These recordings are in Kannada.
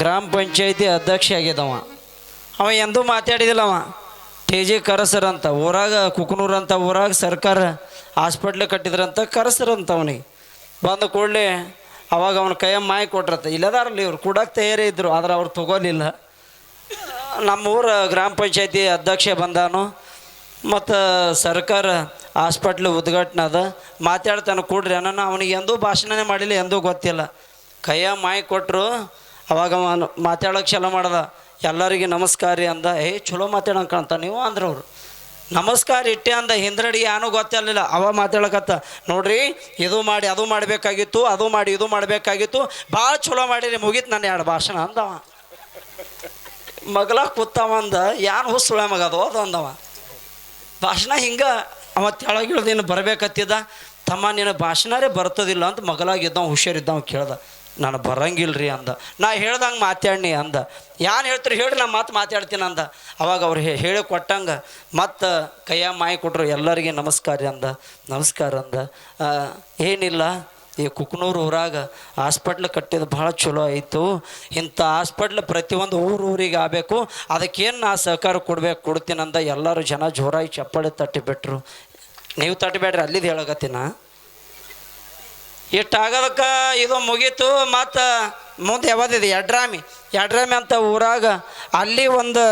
ಗ್ರಾಮ ಪಂಚಾಯತಿ ಅಧ್ಯಕ್ಷ ಆಗ್ಯದವ. ಅವ ಎಂದೂ ಮಾತಾಡಿದಿಲ್ಲವ ಟಿ ಜಿ ಕರಸರಂತ ಊರಾಗ ಅಂತ, ಊರಾಗ ಸರ್ಕಾರ ಹಾಸ್ಪಿಟ್ಲ್ ಕಟ್ಟಿದ್ರಂತ ಕರೆಸರಂತ ಅವನಿಗೆ. ಬಂದ ಕೂಡಲೇ ಅವಾಗ ಅವನ ಕೈಯ ಮಾಯಿ ಕೊಟ್ರತ್ತ ಇಲ್ಲದಾರಲ್ಲ ಇವ್ರು ಕೊಡಕ್ಕೆ ತಯಾರಿ ಇದ್ದರು ಆದ್ರೆ ಅವ್ರು ತಗೋಲಿಲ್ಲ. ನಮ್ಮೂರ ಗ್ರಾಮ ಪಂಚಾಯತಿ ಅಧ್ಯಕ್ಷ ಬಂದಾನು. ಮತ್ತು ಸರ್ಕಾರ ಹಾಸ್ಪಿಟ್ಲ್ ಉದ್ಘಾಟನೆ ಅದ. ಮಾತಾಡ್ತಾನೆ ಕೂಡ್ರಿ ಅನ್ನೋ ಅವನಿಗೆ ಎಂದೂ ಭಾಷಣನೇ ಮಾಡಿಲ್ಲ, ಎಂದೂ ಗೊತ್ತಿಲ್ಲ. ಕೈಯ ಮಾಯಿ ಕೊಟ್ಟರು ಅವಾಗ ಅವ ಮಾತಾಡೋಕೆ ಚಲೋ ಮಾಡ್ದ. ಎಲ್ಲರಿಗೆ ನಮಸ್ಕಾರ ರೀ ಅಂದ. ಏ ಚಲೋ ಮಾತಾಡಂಗೆ ಅಂತ ನೀವು ಅಂದ್ರೆ ಅವರು. ನಮಸ್ಕಾರ ಇಟ್ಟೆ ಅಂದ. ಹಿಂದ್ರಡಿ ಏನೂ ಗೊತ್ತಿರಲಿಲ್ಲ. ಅವ ಮಾತಾಡಕತ್ತ. ನೋಡ್ರಿ, ಇದು ಮಾಡಿ, ಅದು ಮಾಡಬೇಕಾಗಿತ್ತು, ಅದು ಮಾಡಿ, ಇದು ಮಾಡಬೇಕಾಗಿತ್ತು. ಭಾಳ ಚಲೋ ಮಾಡಿರಿ, ಮುಗೀತು ನನ್ನ ಎರಡು ಭಾಷಣ ಅಂದವ. ಮಗಳ ಕೂತವ ಅಂದ. ಯಾನು ಹುಸುಳ ಮಗ ಅದು? ಅದು ಅಂದವ. ಭಾಷಣ ಹಿಂಗೆ, ಅವ ನೀನು ಬರಬೇಕತ್ತಿದ್ದ. ತಮ್ಮ, ನಿನ್ನ ಭಾಷಣರೇ ಬರ್ತದಿಲ್ಲ ಅಂತ ಮಗಲಾಗಿದ್ದವ ಹುಷಾರಿದ್ದವ ಕೇಳ್ದ. ನಾನು ಬರಂಗಿಲ್ರಿ ಅಂದ. ನಾ ಹೇಳ್ದಂಗೆ ಮಾತಾಡ್ನಿ ಅಂದ. ಯಾನು ಹೇಳ್ತೀರಿ ಹೇಳಿ ನಾ ಮಾತು ಮಾತಾಡ್ತೀನಿ ಅಂದ. ಅವಾಗ ಅವ್ರು ಹೇಳಿ ಕೊಟ್ಟಂಗೆ ಮತ್ತು ಕೈಯ ಮಾಯಿ ಕೊಟ್ಟರು ಎಲ್ಲರಿಗೆ ನಮಸ್ಕಾರ ಅಂದ. ನಮಸ್ಕಾರ ಅಂದ. ಏನಿಲ್ಲ, ಈ ಕುಕ್ನೂರು ಊರಾಗ ಹಾಸ್ಪಿಟ್ಲ್ ಕಟ್ಟಿದ್ದು ಭಾಳ ಚಲೋ ಆಯಿತು. ಇಂಥ ಹಾಸ್ಪಿಟ್ಲ್ ಪ್ರತಿಯೊಂದು ಊರು ಊರಿಗೆ ಆಗಬೇಕು. ಅದಕ್ಕೇನು ನಾ ಸಹಕಾರ ಕೊಡ್ಬೇಕು, ಕೊಡ್ತೀನಂದ ಎಲ್ಲರೂ ಜನ ಜೋರಾಗಿ ಚಪ್ಪಾಳೆ ತಟ್ಟಿಬಿಟ್ರು. ನೀವು ತಟ್ಟಬೇಡ್ರಿ ಅಲ್ಲಿದ್ದು ಹೇಳಕತ್ತೀನ? ಇಷ್ಟಾಗೋದಕ್ಕೆ ಇದು ಮುಗೀತು, ಮತ್ತು ಮುಂದೆ ಯಾವ್ದಿದೆ ಯಡ್ರಾಮಿ. ಯಡ್ರಾಮಿ ಅಂತ ಊರಾಗ ಅಲ್ಲಿ ಒಂದು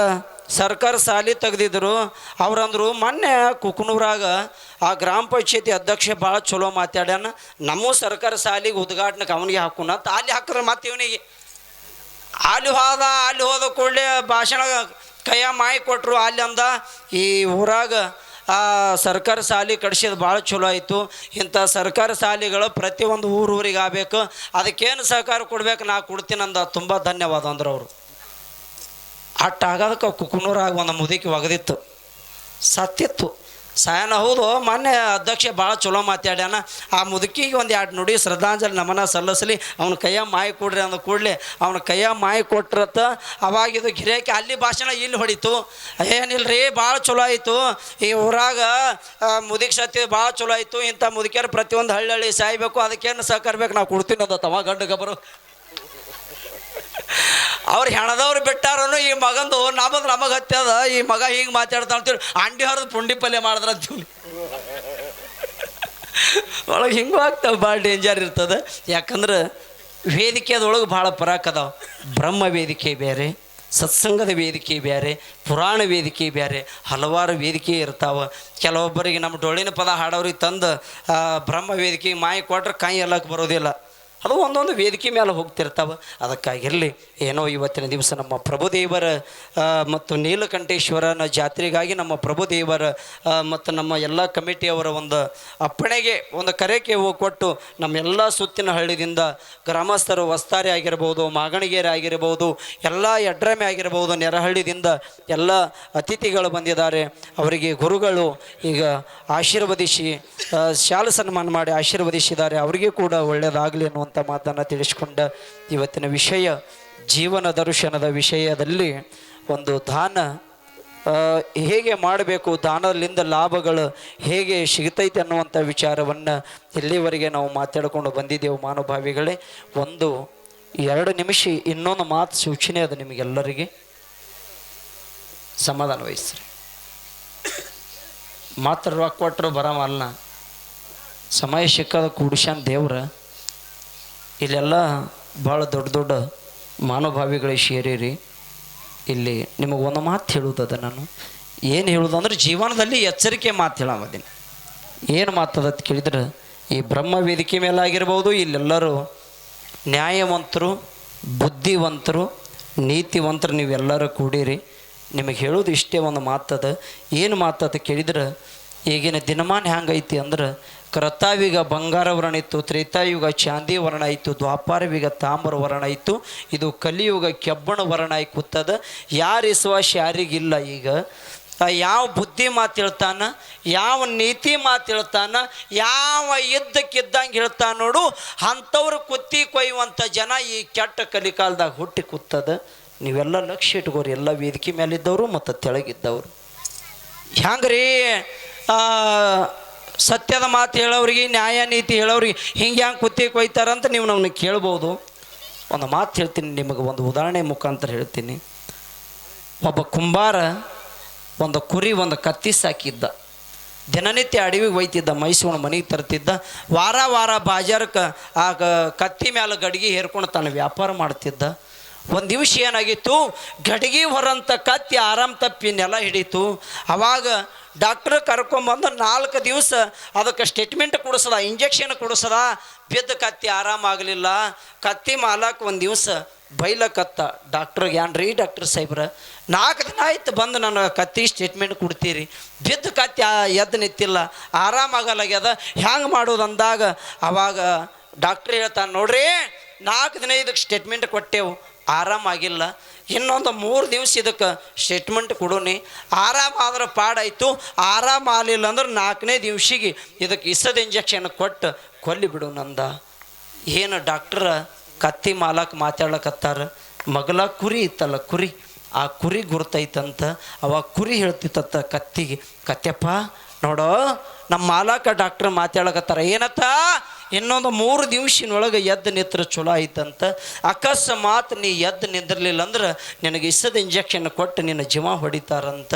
ಸರ್ಕಾರ ಸಾಲಿ ತೆಗೆದಿದ್ರು. ಅವ್ರಂದ್ರು ಮೊನ್ನೆ ಕುಕ್ನೂರಾಗ ಆ ಗ್ರಾಮ ಪಂಚಾಯತಿ ಅಧ್ಯಕ್ಷ ಭಾಳ ಚಲೋ ಮಾತಾಡ್ಯಾನ. ನಮ್ಮ ಸರ್ಕಾರ ಸಾಲಿಗೆ ಉದ್ಘಾಟನೆಗೆ ಅವನಿಗೆ ಹಾಕೋಣ ಅಂತ ಅಲ್ಲಿ ಹಾಕಿದ್ರೆ ಮತ್ತೆ ಇವನಿಗೆ. ಅಲ್ಲಿ ಹೋದ ಅಲ್ಲಿ ಹೋದ ಕೂಡಲೇ ಭಾಷಣ ಕೈಯ ಮಾಯಿ ಕೊಟ್ಟರು ಅಲ್ಲಿ ಅಂದ. ಈ ಊರಾಗ ಆ ಸರ್ಕಾರ ಶಾಲೆ ಕಟ್ಸಿದ್ ಭಾಳ ಚಲೋ ಆಯಿತು. ಇಂಥ ಸರ್ಕಾರ ಶಾಲೆಗಳು ಪ್ರತಿಯೊಂದು ಊರು ಊರಿಗೆ ಆಗಬೇಕು. ಅದಕ್ಕೇನು ಸಹಕಾರ ಕೊಡ್ಬೇಕು? ನಾ ಕೊಡ್ತೀನಿ ಅಂದ ತುಂಬ ಧನ್ಯವಾದ ಅಂದ್ರೆ ಅವರು. ಅಟ್ಟಾಗೋದಕ್ಕೆ ಕುಕುನೂರಾಗ ಒಂದು ಮುದುಕಿ ಒಗದಿತ್ತು. ಸತ್ತಿತ್ತು. ಸಾಯನ ಹೌದು, ಮೊನ್ನೆ ಅಧ್ಯಕ್ಷ ಭಾಳ ಚಲೋ ಮಾತಾಡ್ಯಾನ. ಆ ಮುದುಕಿಗೆ ಒಂದು ಎರಡು ನುಡಿ ಶ್ರದ್ಧಾಂಜಲಿ ನಮನ ಸಲ್ಲಿಸಲಿ. ಅವನ ಕೈಯ ಮಾಯಿ ಕೊಡ್ರಿ ಅಂದ ಕೂಡಲಿ ಅವನ ಕೈಯ ಮಾಯಿ ಕೊಟ್ರತ್ತ ಅವಾಗ ಇದು ಗಿರೇಕಿ ಅಲ್ಲಿ ಭಾಷಣ ಇಲ್ಲಿ ಹೊಡಿತು. ಏನಿಲ್ರಿ, ಭಾಳ ಚಲೋ ಆಯಿತು. ಈ ಊರಾಗ ಮುದುಕಿ ಸತ್ತಿ ಭಾಳ ಚಲೋ ಆಯಿತು. ಇಂಥ ಮುದುಕಿಯರು ಪ್ರತಿಯೊಂದು ಹಳ್ಳಿ ಹಳ್ಳಿ ಸಾಯ್ಬೇಕು. ಅದಕ್ಕೇನು ಸಹಕರ್ಬೇಕು ನಾವು ಕೊಡ್ತೀನಿ ಅದ ತವ ಗಂಡು ಗಬರು. ಅವ್ರು ಹೆಣದವ್ರು ಬಿಟ್ಟಾರನು ಈ ಮಗಂದು ನಮ್ಮದು ನಮಗೆ ಹತ್ಯದ ಈ ಮಗ ಹಿಂಗೆ ಮಾತಾಡ್ತಾ ಅಂತೀವಿ. ಅಂಡಿ ಹೊರದು ಪುಂಡಿ ಪಲ್ಯ ಮಾಡಿದ್ರ ಅಂತೀವಿ ಒಳಗೆ ಹಿಂಗೂ ಆಗ್ತಾವೆ, ಭಾಳ ಡೇಂಜರ್ ಇರ್ತದೆ. ಯಾಕಂದ್ರೆ ವೇದಿಕೆದೊಳಗೆ ಭಾಳ ಅದಾವ. ಬ್ರಹ್ಮ ವೇದಿಕೆ ಬೇರೆ ಸತ್ಸಂಗದ ವೇದಿಕೆ ಬೇರೆ ಪುರಾಣ ವೇದಿಕೆ ಬೇರೆ ಹಲವಾರು ವೇದಿಕೆ ಇರ್ತಾವೆ. ಕೆಲವೊಬ್ಬರಿಗೆ ನಮ್ಮ ಡೊಳ್ಳಿನ ಪದ ಹಾಡೋರಿಗೆ ತಂದು ಬ್ರಹ್ಮ ವೇದಿಕೆಗೆ ಮಾಯಿ ಕೊಟ್ರೆ ಕೈ ಎಲ್ಲಕ್ಕೆ ಬರೋದಿಲ್ಲ. ಅದು ಒಂದೊಂದು ವೇದಿಕೆ ಮೇಲೆ ಹೋಗ್ತಿರ್ತಾವೆ. ಅದಕ್ಕಾಗಿರಲಿ ಏನೋ ಇವತ್ತಿನ ದಿವಸ ನಮ್ಮ ಪ್ರಭುದೇವರ ಮತ್ತು ನೀಲಕಂಠೇಶ್ವರನ ಜಾತ್ರೆಗಾಗಿ ನಮ್ಮ ಪ್ರಭುದೇವರ ಮತ್ತು ನಮ್ಮ ಎಲ್ಲ ಕಮಿಟಿಯವರ ಒಂದು ಅಪ್ಪಣೆಗೆ, ಒಂದು ಕರೆಕೆ ಕೊಟ್ಟು ನಮ್ಮೆಲ್ಲ ಸುತ್ತಿನ ಹಳ್ಳಿದಿಂದ ಗ್ರಾಮಸ್ಥರು ವಸ್ತಾರೆ ಆಗಿರ್ಬೋದು, ಮಾಗಣಿಗೇರಿ ಆಗಿರ್ಬೋದು, ಎಲ್ಲ ಎಡ್ರಮೆ ಆಗಿರ್ಬೋದು, ನೆರಹಳ್ಳಿದಿಂದ ಎಲ್ಲ ಅತಿಥಿಗಳು ಬಂದಿದ್ದಾರೆ. ಅವರಿಗೆ ಗುರುಗಳು ಈಗ ಆಶೀರ್ವದಿಸಿ ಶಾಲ ಸನ್ಮಾನ ಮಾಡಿ ಆಶೀರ್ವದಿಸಿದ್ದಾರೆ. ಅವರಿಗೆ ಕೂಡ ಒಳ್ಳೆಯದಾಗಲಿ ಅನ್ನುವಂಥ ಮಾತನ್ನು ತಿಳಿಸ್ಕೊಂಡ ಇವತ್ತಿನ ವಿಷಯ, ಜೀವನ ದರ್ಶನದ ವಿಷಯದಲ್ಲಿ ಒಂದು ದಾನ ಹೇಗೆ ಮಾಡಬೇಕು, ದಾನದಲ್ಲಿಂದ ಲಾಭಗಳು ಹೇಗೆ ಸಿಗ್ತೈತೆ ಅನ್ನುವಂಥ ವಿಚಾರವನ್ನು ಇಲ್ಲಿವರೆಗೆ ನಾವು ಮಾತಾಡಿಕೊಂಡು ಬಂದಿದ್ದೆವು ಮಾನುಭಾವಿಗಳೇ ಒಂದು, ಎರಡು ನಿಮಿಷ, ಇನ್ನೊಂದು ಮಾತು ಸೂಚನೆ ಅದು ನಿಮಗೆಲ್ಲರಿಗೆ. ಸಮಾಧಾನ ವಹಿಸ್ರಿ. ಮಾತ್ರ ರೊಕ್ಕ ಕೊಟ್ಟರು ಬರಮಲ್ಲ ಸಮಯ ಸಿಕ್ಕದ ಕೂಡಿಸ್ಯಾನ ದೇವ್ರ. ಇಲ್ಲೆಲ್ಲ ಭಾಳ ದೊಡ್ಡ ದೊಡ್ಡ ಮಾನವಭಾವಿಗಳಿಗೆ ಸೇರಿರಿ ಇಲ್ಲಿ ನಿಮಗೆ ಒಂದು ಮಾತು ಹೇಳುವುದದ ನಾನು. ಏನು ಹೇಳುವುದು ಅಂದ್ರೆ ಜೀವನದಲ್ಲಿ ಎಚ್ಚರಿಕೆ ಮಾತು ಹೇಳಮದೀನಿ ಏನು ಮಾತದ ಕೇಳಿದ್ರೆ, ಈ ಬ್ರಹ್ಮ ವೇದಿಕೆ ಮೇಲೆ ಆಗಿರ್ಬೋದು ಇಲ್ಲೆಲ್ಲರೂ ನ್ಯಾಯವಂತರು, ಬುದ್ಧಿವಂತರು, ನೀತಿವಂತರು ನೀವೆಲ್ಲರೂ ಕೂಡಿರಿ. ನಿಮಗೆ ಹೇಳೋದು ಇಷ್ಟೇ ಒಂದು ಮಾತದ ಏನು ಮಾತದ ಕೇಳಿದ್ರೆ ಈಗಿನ ದಿನಮಾನ ಹೆಂಗೈತಿ ಅಂದ್ರೆ ಕ್ರತಾಯುಗ ಬಂಗಾರ ವರ್ಣ ಇತ್ತು ತ್ರೇತಾಯುಗ ಚಾಂದಿ ವರ್ಣ ಇತ್ತು ದ್ವಾಪಾರಯುಗ ತಾಮ್ರ ವರ್ಣ ಇತ್ತು ಇದು ಕಲಿಯುಗ ಕೆಬ್ಬಣ ವರ್ಣ ಕೂತದ. ಯಾರು ವಿಶ್ವಾಸ ಯಾರಿಗಿಲ್ಲ ಈಗ. ಯಾವ ಬುದ್ಧಿ ಮಾತು ಹೇಳ್ತಾನ, ಯಾವ ನೀತಿ ಮಾತು ಹೇಳ್ತಾನ, ಯಾವ ಇದ್ದಕ್ಕಿದ್ದಂಗೆ ಹೇಳ್ತಾನ ನೋಡು, ಅಂಥವ್ರು ಕುತ್ತಿ ಕೊಯ್ಯುವಂಥ ಜನ ಈ ಕೆಟ್ಟ ಕಲಿಕಾಲದಾಗ ಹುಟ್ಟಿ ಕೂತದ. ನೀವೆಲ್ಲ ಲಕ್ಷ್ಯ ಇಟ್ಕೋರಿ, ಎಲ್ಲ ವೇದಿಕೆ ಮೇಲಿದ್ದವರು ಮತ್ತು ತೆಳಗಿದ್ದವರು. ಹ್ಯಾಂಗ್ರೀ? ಸತ್ಯದ ಮಾತು ಹೇಳೋರಿಗೆ ನ್ಯಾಯ ನೀತಿ ಹೇಳೋರಿಗೆ ಹಿಂಗೆ ಹ್ಯಾಂಗೆ ಕುತ್ತಿ ಕೊಯ್ತಾರಂತ ನೀವು ನಮ್ಮನ್ನ ಕೇಳ್ಬೋದು. ಒಂದು ಮಾತು ಹೇಳ್ತೀನಿ, ನಿಮಗೆ ಒಂದು ಉದಾಹರಣೆ ಮುಖಾಂತರ ಹೇಳ್ತೀನಿ. ಒಬ್ಬ ಕುಂಬಾರ ಒಂದು ಕುರಿ, ಒಂದು ಕತ್ತಿ ಸಾಕಿದ್ದ. ದಿನನಿತ್ಯ ಅಡವಿಗೆ ಒಯ್ತಿದ್ದ ಮೈಸೂರು ಮನೆಗೆ ತರ್ತಿದ್ದ. ವಾರ ವಾರ ಬಾಜಾರಕ್ಕೆ ಆ ಕತ್ತಿ ಮ್ಯಾಲೆ ಗಡಿಗೆ ಹೇರ್ಕೊಂಡು ತಾನು ವ್ಯಾಪಾರ ಮಾಡ್ತಿದ್ದ. ಒಂದು ದಿವಸ ಏನಾಗಿತ್ತು, ಗಡಿಗೆ ಹೊರಂತ ಕತ್ತಿ ಆರಾಮ್ ತಪ್ಪಿ ನೆಲ ಹಿಡಿತು. ಅವಾಗ ಡಾಕ್ಟ್ರ್ ಕರ್ಕೊಂಬಂದು ನಾಲ್ಕು ದಿವಸ ಅದಕ್ಕೆ ಸ್ಟೇಟ್ಮೆಂಟ್ ಕೊಡಿಸದ, ಇಂಜೆಕ್ಷನ್ ಕೊಡಿಸದ, ಬಿದ್ದ ಕತ್ತಿ ಆರಾಮಾಗಲಿಲ್ಲ. ಕತ್ತಿ ಮಾಲಕ್ಕೆ ಒಂದು ದಿವಸ ಬೈಲಕತ್ತ ಡಾಕ್ಟ್ರಿಗೆ ರೀ ಡಾಕ್ಟರ್ ಸಾಹೇಬ್ರ? ನಾಲ್ಕು ದಿನ ಆಯ್ತು ಬಂದು ನಾನು ಕತ್ತಿ ಸ್ಟೇಟ್ಮೆಂಟ್ ಕೊಡ್ತೀರಿ. ಬಿದ್ದ ಕತ್ತಿ ಎದ್ದು ನಿಂತಿಲ್ಲ. ಆರಾಮಾಗಲಾಗ್ಯದ. ಹ್ಯಾಂಗೆ ಮಾಡೋದು ಅಂದಾಗ ಅವಾಗ ಡಾಕ್ಟ್ರ್ ಹೇಳ್ತಾನೆ, ನೋಡ್ರಿ ನಾಲ್ಕು ದಿನ ಇದಕ್ಕೆ ಸ್ಟೇಟ್ಮೆಂಟ್ ಕೊಟ್ಟೆವು. ಆರಾಮಾಗಿಲ್ಲ. ಇನ್ನೊಂದು ಮೂರು ದಿವಸ ಇದಕ್ಕೆ ಸ್ಟೇಟ್ಮೆಂಟ್ ಕೊಡೋನಿ. ಆರಾಮಾದ್ರೆ ಪಾಡಾಯಿತು. ಆರಾಮ ಆಗಲಿಲ್ಲ ಅಂದ್ರೆ ನಾಲ್ಕನೇ ದಿವ್ಸಿಗೆ ಇದಕ್ಕೆ ಇಸದ ಇಂಜೆಕ್ಷನ್ ಕೊಟ್ಟು ಕೊಲ್ಲಿ ಬಿಡು ನಂದ. ಏನು ಡಾಕ್ಟ್ರ ಕತ್ತಿ ಮಾಲಕ್ಕೆ ಮಾತಾಡ್ಲಕತ್ತಾರ? ಮಗಲ ಕುರಿ ಇತ್ತಲ್ಲ ಕುರಿ. ಆ ಕುರಿ ಗುರ್ತೈತಂತ. ಅವಾಗ ಕುರಿ ಹೇಳ್ತಿತ್ತಂತ ಕತ್ತಿಗೆ. ಕತ್ಯಪ್ಪ ನೋಡೋ, ನಮ್ಮ ಮಾಲಕ ಡಾಕ್ಟ್ರ್ ಮಾತಾಡಕತ್ತಾರ ಏನತ್ತ? ಇನ್ನೊಂದು ಮೂರು ದಿವಸಿನೊಳಗೆ ಎದ್ದು ನಿತ್ರ ಚಲೋ ಆಯ್ತಂತ. ಅಕಸ್ಮಾತ್ ನೀ ಎದ್ದು ನಿಂದಿರಲಿಲ್ಲ ಅಂದ್ರೆ ನಿನಗೆ ಇಸದ ಇಂಜೆಕ್ಷನ್ ಕೊಟ್ಟು ನಿನ್ನ ಜೀವ ಹೊಡಿತಾರಂತ.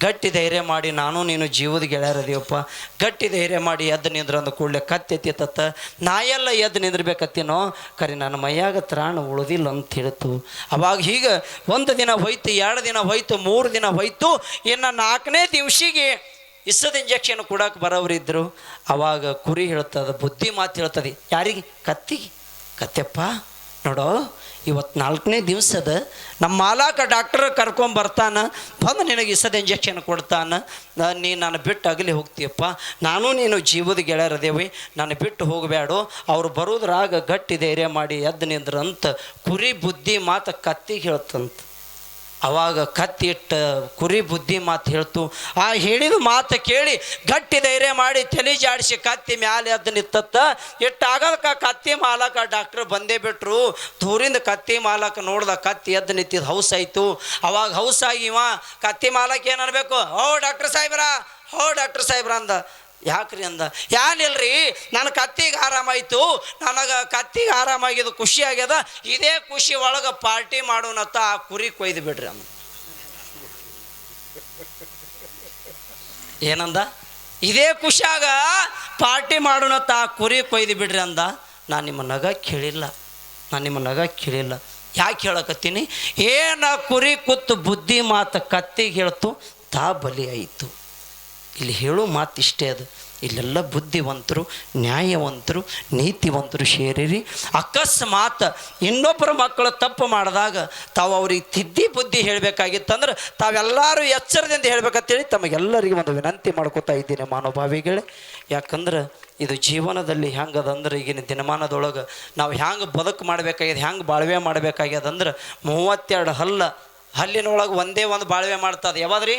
ಗಟ್ಟಿ ಧೈರ್ಯ ಮಾಡಿ ನಾನು ನೀನು ಜೀವದ ಗೆಳೆಯರದೀವಪ್ಪ ಗಟ್ಟಿ ಧೈರ್ಯ ಮಾಡಿ ಎದ್ದು ನಿಂದ್ರ ಅಂದ ಕೂಡಲೇ ಕತ್ತೆತ್ತಿತ್ತ ನಾ ಎಲ್ಲ ಎದ್ದು ನಿಂದಿರ್ಬೇಕತ್ತೇನೋ? ಕರೆ ನನ್ನ ಮೈಯಾಗ ತ್ರಾಣ ಉಳಿದಿಲ್ಲ ಅಂತ ಹೇಳ್ತು. ಅವಾಗ ಹೀಗೆ ಒಂದು ದಿನ ಹೋಯ್ತು, ಎರಡು ದಿನ ಹೋಯ್ತು, ಮೂರು ದಿನ ಹೋಯ್ತು, ಇನ್ನು ನಾಲ್ಕನೇ ದಿವ್ಸಿಗೆ ಇಸದ ಇಂಜೆಕ್ಷನ್ ಕೊಡಕ್ಕೆ ಇದ್ದರು ಅವಾಗ ಕುರಿ ಹೇಳ್ತದೆ, ಬುದ್ಧಿ ಮಾತು ಹೇಳ್ತದೆ, ಯಾರಿಗೆ? ಕತ್ತಿಗೆ. ಕತ್ತೆಪ್ಪ, ನೋಡೋ ಇವತ್ತು ನಾಲ್ಕನೇ ದಿವಸದ ನಮ್ಮ ಮಾಲಾಕ ಡಾಕ್ಟರ್ ಕರ್ಕೊಂಬರ್ತಾನೆ ಬಂದು ನಿನಗೆ ಇಸದ ಇಂಜೆಕ್ಷನ್ ಕೊಡ್ತಾನೆ, ನೀ ನಾನು ಬಿಟ್ಟು ಅಗಲಿ ಹೋಗ್ತೀಯಪ್ಪ, ನಾನು ನೀನು ಜೀವದ ಗೆಳೆಯರದೇವಿ ನಾನು ಬಿಟ್ಟು ಹೋಗಬೇಡು ಅವ್ರು ಬರೋದ್ರಾಗ ಗಟ್ಟಿ ಧೈರ್ಯ ಮಾಡಿ ಎದ್ದು ನಿಂದ್ರಂತ ಕುರಿ ಬುದ್ಧಿ ಮಾತು ಕತ್ತಿಗೆ ಹೇಳ್ತಂತ. ಅವಾಗ ಕತ್ತಿ ಇಟ್ಟ ಕುರಿ ಬುದ್ಧಿ ಮಾತು ಹೇಳ್ತು. ಆ ಹೇಳಿದ ಮಾತು ಕೇಳಿ ಗಟ್ಟಿ ಧೈರ್ಯ ಮಾಡಿ ತಲೆ ಜಾಡಿಸಿ ಕತ್ತಿ ಮ್ಯಾಲೆ ಎದ್ದು ನಿತ್ತತ್ತ ಇಟ್ಟಾಗದಕ್ಕೆ ಕತ್ತಿ ಮಾಲಕ? ಡಾಕ್ಟ್ರ್ ಬಂದೇ ಬಿಟ್ರು. ದೂರಿಂದ ಕತ್ತಿ ಮಾಲಕ ನೋಡ್ದ ಕತ್ತಿ ಎದ್ದು ನಿಂತಿದ್ದು ಹೌಸ್ ಆಯಿತು. ಅವಾಗ ಹೌಸ್ ಆಗಿವ ಕತ್ತಿ ಮಾಲಕ ಏನು ಅನ್ಬೇಕು? ಓ ಡಾಕ್ಟರ್ ಸಾಹೇಬ್ರ ಹೋ ಡಾಕ್ಟರ್ ಸಾಹೇಬ್ರ ಅಂದ. ಯಾಕ್ರಿ ಅಂದ? ಯಾನಿಲ್ರಿ ನನ್ನ ಕತ್ತಿಗೆ ಆರಾಮಾಯಿತು. ನನಗೆ ಕತ್ತಿಗೆ ಆರಾಮಾಗಿದ್ದು ಖುಷಿ ಆಗ್ಯದ. ಇದೇ ಖುಷಿ ಒಳಗೆ ಪಾರ್ಟಿ ಮಾಡೋಣತ್ತ ಆ ಕುರಿ ಕೊಯ್ದು ಬಿಡ್ರಿ ಅಂದ. ಏನಂದ? ಇದೇ ಖುಷಿಯಾಗ ಪಾರ್ಟಿ ಮಾಡೋಣತ್ತ ಆ ಕುರಿ ಕೊಯ್ದು ಬಿಡ್ರಿ ಅಂದ. ನಾನು ನಿಮ್ಮ ನಗ ಕೇಳಿಲ್ಲ. ನಾನು ನಿಮ್ಮ ನಗ ಕೇಳಿಲ್ಲ. ಯಾಕೆ ಹೇಳಕತ್ತೀನಿ? ಏನ ಕುರಿ ಕೂತು ಬುದ್ಧಿ ಮಾತು ಕತ್ತಿಗೆ ಹೇಳ್ತು, ತಾ ಬಲಿ ಆಯಿತು. ಇಲ್ಲಿ ಹೇಳೋ ಮಾತು ಇಷ್ಟೇ ಅದು. ಇಲ್ಲೆಲ್ಲ ಬುದ್ಧಿವಂತರು, ನ್ಯಾಯವಂತರು, ನೀತಿವಂತರು ಸೇರಿರಿ. ಅಕಸ್ಮಾತ್ ಇನ್ನೊಬ್ಬರ ಮಕ್ಕಳು ತಪ್ಪು ಮಾಡಿದಾಗ ತಾವು ಅವ್ರಿಗೆ ತಿದ್ದಿ ಬುದ್ಧಿ ಹೇಳಬೇಕಾಗಿತ್ತಂದ್ರೆ ತಾವೆಲ್ಲರೂ ಎಚ್ಚರದಿಂದ ಹೇಳಬೇಕಂತೇಳಿ ತಮಗೆಲ್ಲರಿಗೆ ಒಂದು ವಿನಂತಿ ಮಾಡ್ಕೋತಾ ಇದ್ದೀನಿ ಮಾನವಭಾವಿಗಳೇ ಯಾಕಂದ್ರೆ ಇದು ಜೀವನದಲ್ಲಿ ಹೆಂಗದಂದ್ರೆ ಈಗಿನ ದಿನಮಾನದೊಳಗೆ ನಾವು ಹೆಂಗೆ ಬದುಕು ಮಾಡಬೇಕಾಗ್ಯದ ಹೆಂಗೆ ಬಾಳ್ವೆ ಮಾಡಬೇಕಾಗ್ಯದಂದ್ರೆ ಮೂವತ್ತೆರಡು ಹಲ್ಲ ಹಲ್ಲಿನೊಳಗೆ ಒಂದೇ ಒಂದು ಬಾಳ್ವೆ ಮಾಡ್ತದೆ. ಯಾವಾದ್ರಿ?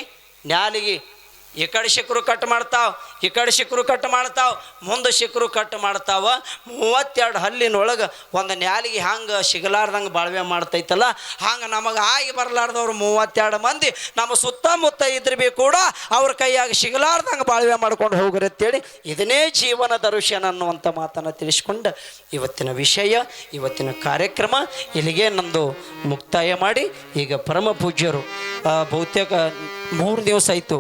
ನ್ಯಾಲಿಗೆ ಈ ಕಡೆ ಶಿಕ್ರು ಕಟ್ ಮಾಡ್ತಾವ, ಈ ಕಡೆ ಶಿಕ್ರು ಕಟ್ ಮಾಡ್ತಾವ, ಮುಂದೆ ಶಿಕ್ರು ಕಟ್ ಮಾಡ್ತಾವ. ಮೂವತ್ತೆರಡು ಹಲ್ಲಿನೊಳಗೆ ಒಂದು ನ್ಯಾಲಿಗೆ ಹಂಗೆ ಸಿಗಲಾರ್ದಂಗೆ ಬಾಳ್ವೆ ಮಾಡ್ತೈತಲ್ಲ, ಹಂಗೆ ನಮಗೆ ಆಗಿ ಬರಲಾರ್ದವ್ರು ಮೂವತ್ತೆರಡು ಮಂದಿ. ನಮ್ಮ ಸುತ್ತಮುತ್ತ ಇದ್ರೆ ಬಿ ಕೂಡ ಅವ್ರ ಕೈಯಾಗಿ ಸಿಗಲಾರ್ದಂಗೆ ಬಾಳ್ವೆ ಮಾಡ್ಕೊಂಡು ಹೋಗ್ರಿ ಅಂತೇಳಿ ಇದನ್ನೇ ಜೀವನ ದರ್ಶನ ಅನ್ನುವಂಥ ಮಾತನ್ನು ತಿಳಿಸ್ಕೊಂಡು ಇವತ್ತಿನ ವಿಷಯ, ಇವತ್ತಿನ ಕಾರ್ಯಕ್ರಮ ಇಲ್ಲಿಗೆ ನಂದು ಮುಕ್ತಾಯ ಮಾಡಿ. ಈಗ ಪರಮ ಪೂಜ್ಯರು ಬಹುತೇಕ ಮೂರು ದಿವಸ ಆಯಿತು.